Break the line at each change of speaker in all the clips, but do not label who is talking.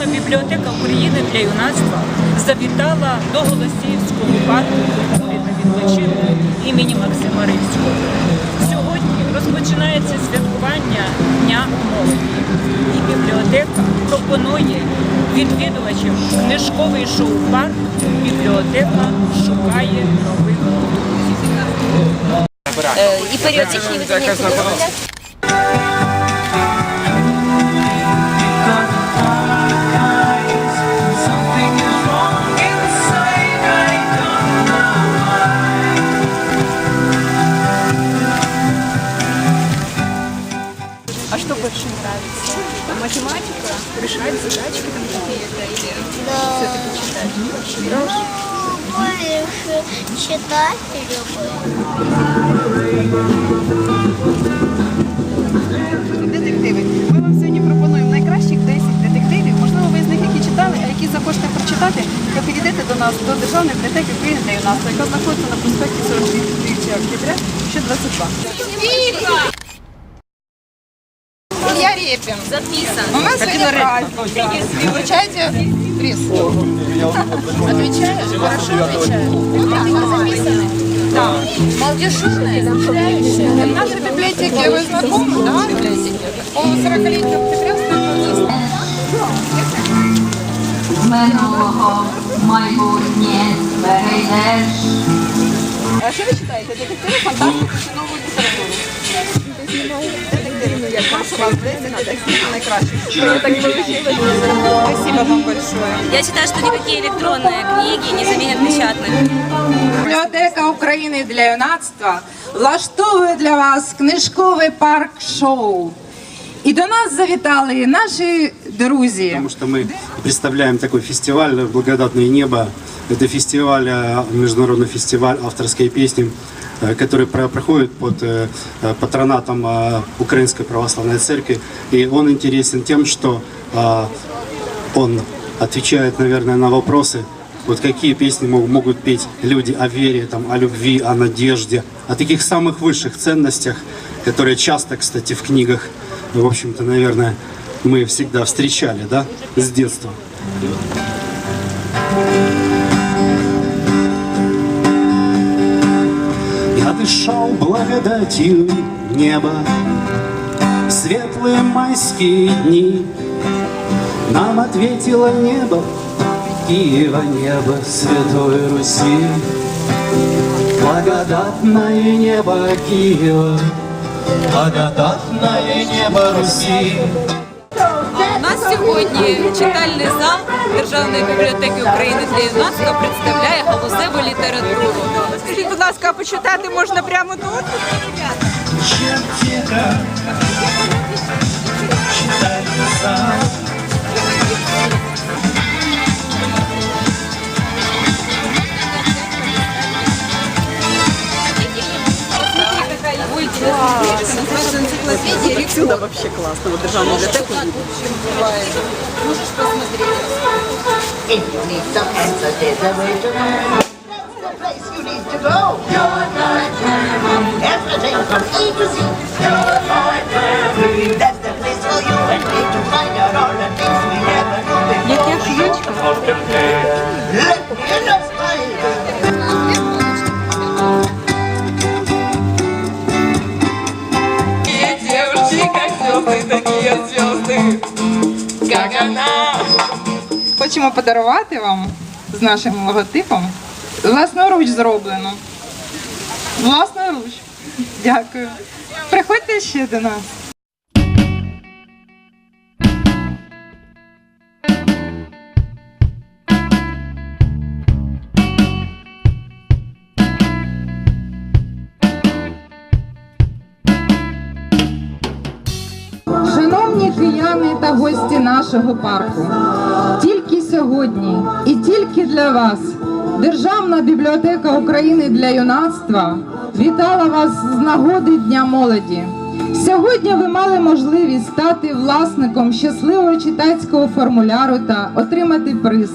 Державна бібліотека України для юнацтва завітала до Голосіївського парку культури та відпочинку імені Максима Ривського. Сьогодні розпочинається святкування Дня молоді. І бібліотека пропонує відвідувачам книжковий шоу-парк Бібліотека шукає нових друзів.
Е, І періодичні
больше нравится? Математика? Решать задачки там какие-то или все-таки читать?
больше читать люблю.
Детективи. Ми вам сьогодні пропонуємо найкращих 10 детективів. Можливо, ви з них які читали, а які захочете прочитати, то підійдете до нас до Державної бібліотеки України для юнацтва, яка знаходиться на проспекті 43 октября, ще 22.
Репин.
Записано.
У нас сегодня праздник. Вручаете приз? Отвечаю? Хорошо отвечаю. Да.
Молодежная,
В нашей библиотеке вы знакомы, да? По 40-летию октября стоит
минулого майбутнє берегеш.
А що ви читаєте? Детективи, фантастику чи нову літературу? Спасибо вам большое.
Я считаю, что никакие электронные книги не заменят печатных.
Бібліотека України для юнацтва влаштовує для вас книжковий парк-шоу. І до нас завітали наші друзі.
Потому что мы представляем такой фестиваль «Благодатное небо». Это фестиваль, э, международный фестиваль авторской песни, э, который про- проходит под э, э, патронатом э, Украинской Православной Церкви. И он интересен тем, что э, он отвечает, наверное, на вопросы, вот какие песни мог- могут петь люди о вере, там, о любви, о надежде, о таких самых высших ценностях, которые часто, кстати, в книгах, в общем-то, наверное, мы всегда встречали, да, с детства. Я дышал благодатью неба, светлые майские дни. Нам ответило небо, Киева небо Святой Руси. Благодатное небо Киева, благодатное небо Руси.
У нас сьогодні читальний зал Державної бібліотеки України для юнацтва представляє галузеву літературу.
Скажіть, будь ласка, а почитати можна прямо тут? Энциклопедия. Отсюда вообще классно. Вот державную библиотеку.
If you place you need to go. Your library. Everything from A to Z. Your library. That's the place for you and me to find out all the things we never knew before. Let me know smile.
Хочемо подарувати вам з нашим логотипом власноруч зроблено. Власноруч. Дякую. Приходьте ще до нас. Шановні кияни та гості нашого парку, тільки сьогодні і тільки для вас Державна бібліотека України для юнацтва вітала вас з нагоди Дня молоді. Сьогодні ви мали можливість стати власником щасливого читацького формуляру та отримати приз.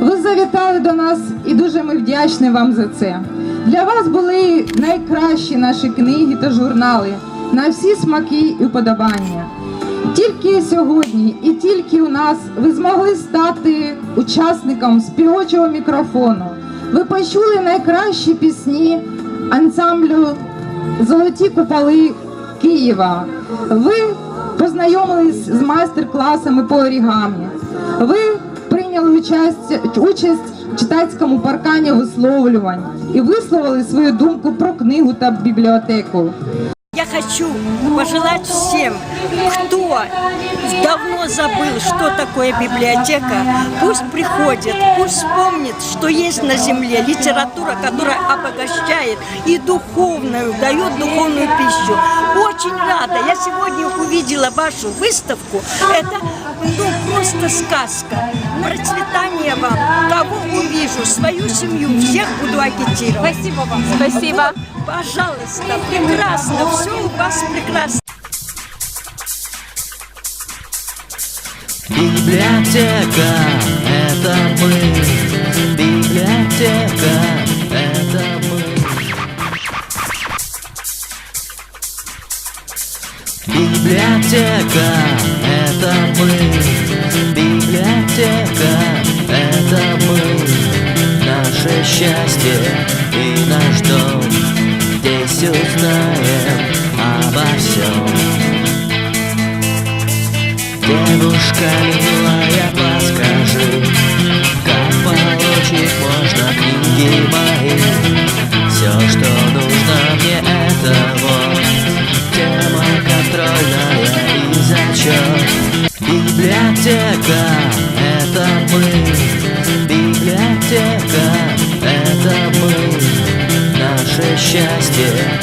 Ви завітали до нас і дуже ми вдячні вам за це. Для вас були найкращі наші книги та журнали на всі смаки і вподобання. Тільки сьогодні і тільки у нас ви змогли стати учасником співочого мікрофону. Ви почули найкращі пісні ансамблю Золоті куполи Києва. Ви познайомились з майстер-класами по орігамі. Ви прийняли участь, участь читацькому паркані висловлювань і висловили свою думку про книгу та бібліотеку.
Я хочу пожелать всем, кто давно забыл, что такое библиотека, пусть приходит, пусть вспомнит, что есть на земле литература, которая обогащает и духовную, дает духовную пищу. Очень рада. Я сегодня увидела вашу выставку. Это ну, просто сказка. Процветание вам. Кого увижу, свою семью, всех буду агитировать.
Спасибо вам. Спасибо.
Пожалуйста, прекрасно, все у вас прекрасно.
Библиотека – это мы. Библиотека – это мы. Библиотека – это мы. Библиотека – это мы. Наше счастье и наш дом. Здесь узнаем обо всем. Девушка милая, подскажи Как получить yeah.